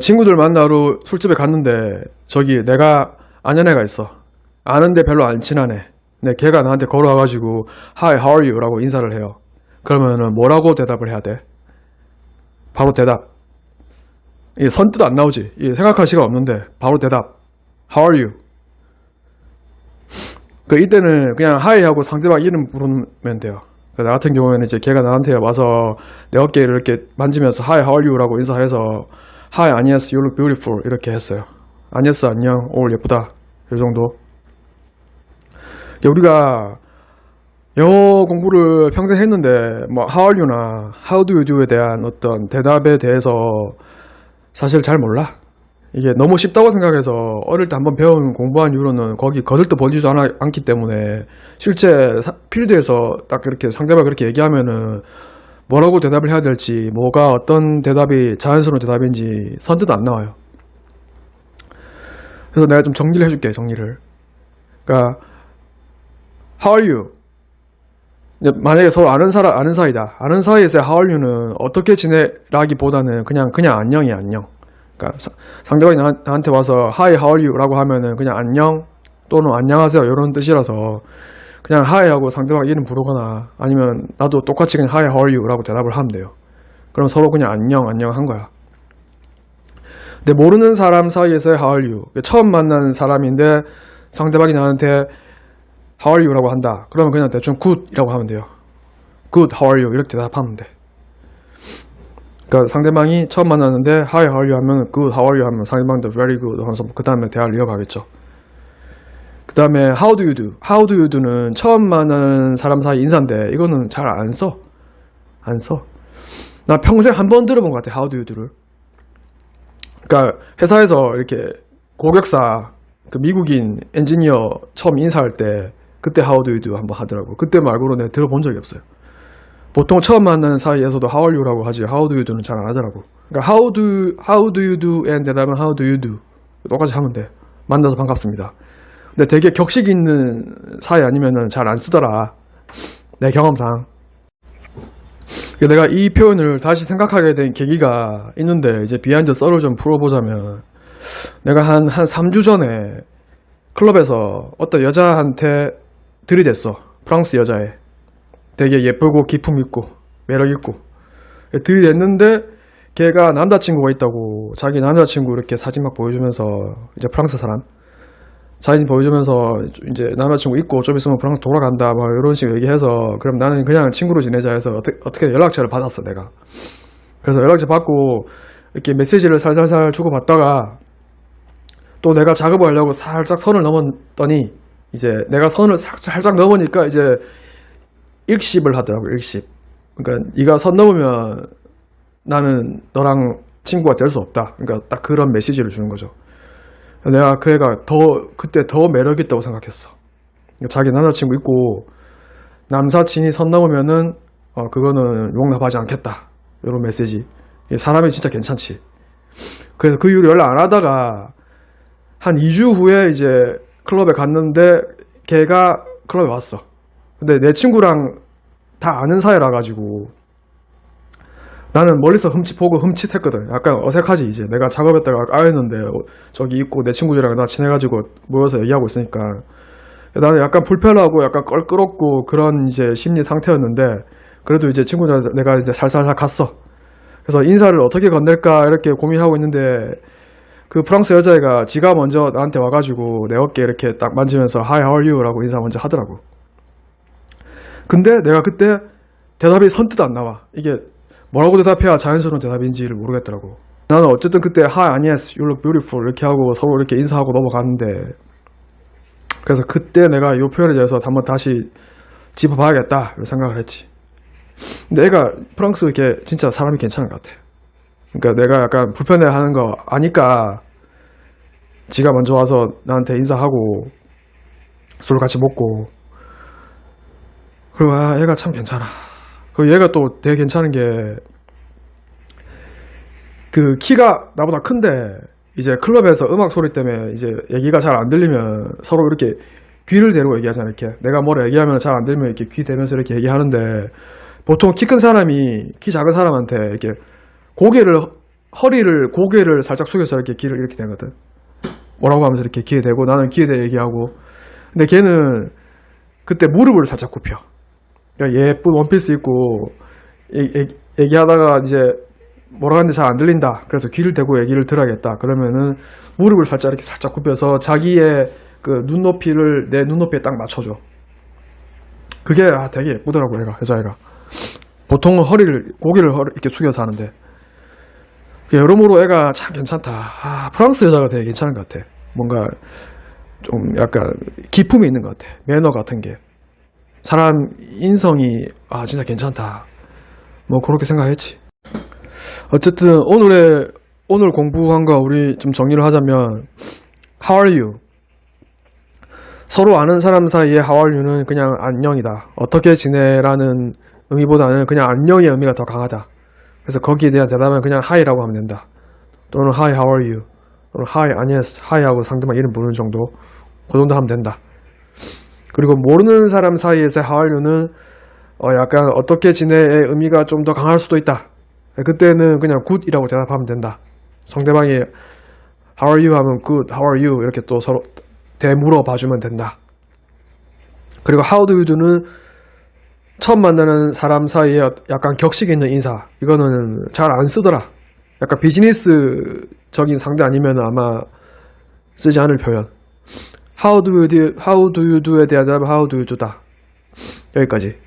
친구들 만나러 술집에 갔는데 저기 내가 아는 애가 있어. 아는데 별로 안 애. 근데 걔가 나한테 걸어와가지고 Hi, how are you? 라고 인사를 해요. 그러면은 뭐라고 대답을 해야 돼? 바로 대답. 이게 선뜻 안 나오지. 이게 생각할 시간 없는데 바로 대답. How are you? 그 이때는 그냥 Hi 하고 상대방 이름 부르면 돼요. 그나 같은 경우에는 이제 걔가 나한테 와서 내 어깨를 이렇게 만지면서 Hi, how are you? 라고 인사해서 Hi, 안녕하세요. You look beautiful. 이렇게 했어요. 안녕하세요. 안녕. 오늘 예쁘다. 이 정도. 우리가 영어 공부를 평생 했는데 뭐 How are you나 How do you do에 대한 어떤 대답에 대해서 사실 잘 몰라. 이게 너무 쉽다고 생각해서 어릴 때 한번 배운 공부한 이후로는 거기 거들떠 않아, 않기 때문에 실제 사- 필드에서 딱 이렇게 상대방 그렇게 얘기하면은 뭐라고 대답을 해야 될지 뭐가 어떤 대답이 자연스러운 대답인지 선뜻 안 나와요. 그래서 내가 좀 정리를 해줄게 정리를. 그러니까 How are you? 만약에 서로 아는 사람 아는 사이다. 아는 사이에서 How are you는 어떻게 지내라기보다는 그냥 그냥 안녕이 안녕. 그러니까 사- 상대방이 나, 나한테 와서 Hi, how are you?라고 하면은 그냥 안녕 또는 안녕하세요 이런 뜻이라서 그냥 Hi 하고 상대방 이름 부르거나 아니면 나도 똑같이 그냥 Hi, how are you?라고 대답을 하면 돼요. 그럼 서로 그냥 안녕 안녕 한 거야. 근데 모르는 사람 사이에서의 How are you? 처음 만난 사람인데 상대방이 나한테 How are you?라고 한다. 그러면 그냥 대충 Good이라고 하면 돼요. Good, how are you? 이렇게 대답하면 돼. 그러니까 상대방이 처음 만났는데 Hi, how are you? 하면 Good, how are you? 하면 상대방도 Very good 하면서 그 다음에 대화를 이어가겠죠. 그 다음에 How do you do? How do you do는 처음 만나는 사람 사이 인사인데 이거는 잘 안 써. 안 써. 나 평생 한 번 들어본 것 같아. How do you do를. 그러니까 회사에서 이렇게 고객사 그 미국인 엔지니어 처음 인사할 때 그때 How do you do 한번 하더라고. 그때 말고는 내가 들어본 적이 없어요. 보통 처음 만나는 사이에서도 How are you라고 하지 How do you do는 잘 안 하더라고. 그러니까 How do How do you do and 대답은 How do you do 똑같이 하면 돼. 만나서 반갑습니다. 근데 되게 격식 있는 사이 아니면은 잘 안 쓰더라. 내 경험상. 내가 이 표현을 다시 생각하게 된 계기가 있는데 이제 비하인드 썰을 좀 풀어보자면 내가 한, 한 3주 전에 클럽에서 어떤 여자한테 들이댔어. 프랑스 여자애. 되게 예쁘고 기품 있고 매력 있고 들이댔는데 걔가 남자친구가 있다고 자기 남자친구 이렇게 사진 막 보여주면서 이제 프랑스 사람 사진 보여주면서 이제 남자친구 있고 좀 있으면 프랑스 돌아간다 막 이런 식으로 얘기해서 그럼 나는 그냥 친구로 지내자 해서 어떻게, 어떻게 연락처를 받았어 내가 그래서 연락처 받고 이렇게 메시지를 살살살 주고받다가 또 내가 작업을 하려고 살짝 선을 넘었더니 이제 내가 선을 살- 살짝 넘으니까 이제 일십을 하더라고 일십. 그러니까 네가 선 넘으면 나는 너랑 친구가 될 수 없다. 그러니까 딱 그런 메시지를 주는 거죠. 내가 그 애가 더 그때 더 매력 있다고 생각했어. 자기 남자친구 있고 남사친이 선 넘으면은 어 그거는 용납하지 않겠다. 이런 메시지. 사람이 진짜 괜찮지. 그래서 그 이후로 연락 안 하다가 한 2주 후에 이제 클럽에 갔는데 걔가 클럽에 왔어. 근데 내 친구랑 다 아는 사이라 가지고 나는 멀리서 흠칫 보고 흠칫했거든. 약간 어색하지 이제. 내가 작업했다가 까였는데 어, 저기 있고 내 친구들이랑 나 친해가지고 모여서 얘기하고 있으니까 나는 약간 불편하고 약간 껄끄럽고 그런 이제 심리 상태였는데 그래도 이제 친구들 내가 이제 살살살 갔어. 그래서 인사를 어떻게 건넬까 이렇게 고민하고 있는데 그 프랑스 여자애가 지가 먼저 나한테 와가지고 내 어깨 이렇게 딱 만지면서 Hi, how are you? 라고 인사 먼저 하더라고. 근데 내가 그때 대답이 선뜻 안 나와. 이게 뭐라고 대답해야 자연스러운 대답인지를 모르겠더라고. 나는 어쨌든 그때 Hi, 안녕,s you look beautiful 이렇게 하고 서로 이렇게 인사하고 넘어갔는데 그래서 그때 내가 이 표현에 대해서 한번 다시 짚어봐야겠다 이런 생각을 했지. 근데 애가 프랑스 이렇게 진짜 사람이 괜찮은 것 같아. 그러니까 내가 약간 불편해하는 거 아니까 지가 먼저 와서 나한테 인사하고 술 같이 먹고 그리고 아, 얘가 참 괜찮아. 그리고 얘가 또 되게 괜찮은 게 그 키가 나보다 큰데 이제 클럽에서 음악 소리 때문에 이제 얘기가 잘 안 들리면 서로 이렇게 귀를 대고 얘기하잖아 이렇게 내가 뭐라 얘기하면 잘 안 들리면 이렇게 귀 대면서 이렇게 얘기하는데 보통 키 큰 사람이 키 작은 사람한테 이렇게 고개를 허리를 고개를 살짝 숙여서 이렇게 귀를 이렇게 대거든. 뭐라고 하면서 이렇게 귀에 대고 나는 귀에 대 얘기하고. 근데 걔는 그때 무릎을 살짝 굽혀. 그러니까 예쁜 원피스 입고 얘기하다가 이제 뭐라 하는데 잘 안 들린다. 그래서 귀를 대고 얘기를 들어야겠다. 그러면은 무릎을 살짝 이렇게 살짝 굽혀서 자기의 그 눈높이를 내 눈높이에 딱 맞춰줘. 그게 아, 되게 예쁘더라고 얘가 여자애가. 보통은 허리를 고개를 허리 이렇게 숙여서 하는데 그 여러모로 애가 참 괜찮다. 아, 프랑스 여자가 되게 괜찮은 것 같아. 뭔가 좀 약간 기품이 있는 것 같아. 매너 같은 게. 사람 인성이 아 진짜 괜찮다. 뭐 그렇게 생각했지. 어쨌든 오늘의 오늘 공부한 거 우리 좀 정리를 하자면 How are you? 서로 아는 사람 사이에 How are you는 그냥 안녕이다. 어떻게 지내라는 의미보다는 그냥 안녕의 의미가 더 강하다. 그래서 거기에 대한 대답은 그냥 Hi라고 하면 된다. 또는 Hi, how are you? 또는 Hi, 안녕하세요. Hi 하고 상대방 이름 부르는 정도. 그 정도 하면 된다. 그리고 모르는 사람 사이에서 you는 어, 약간 어떻게 지내의 의미가 좀 더 강할 수도 있다. 그때는 그냥 good이라고 대답하면 된다. 상대방이 How are you 하면 good, how are you 이렇게 또 서로 대물어 봐주면 된다. 그리고 how do you do는 처음 만나는 사람 사이에 약간 격식 있는 인사. 이거는 잘 안 쓰더라. 약간 비즈니스적인 상대 아니면 아마 쓰지 않을 표현. How do you do, how do you do에 대한 대답은 how do you do다. 여기까지.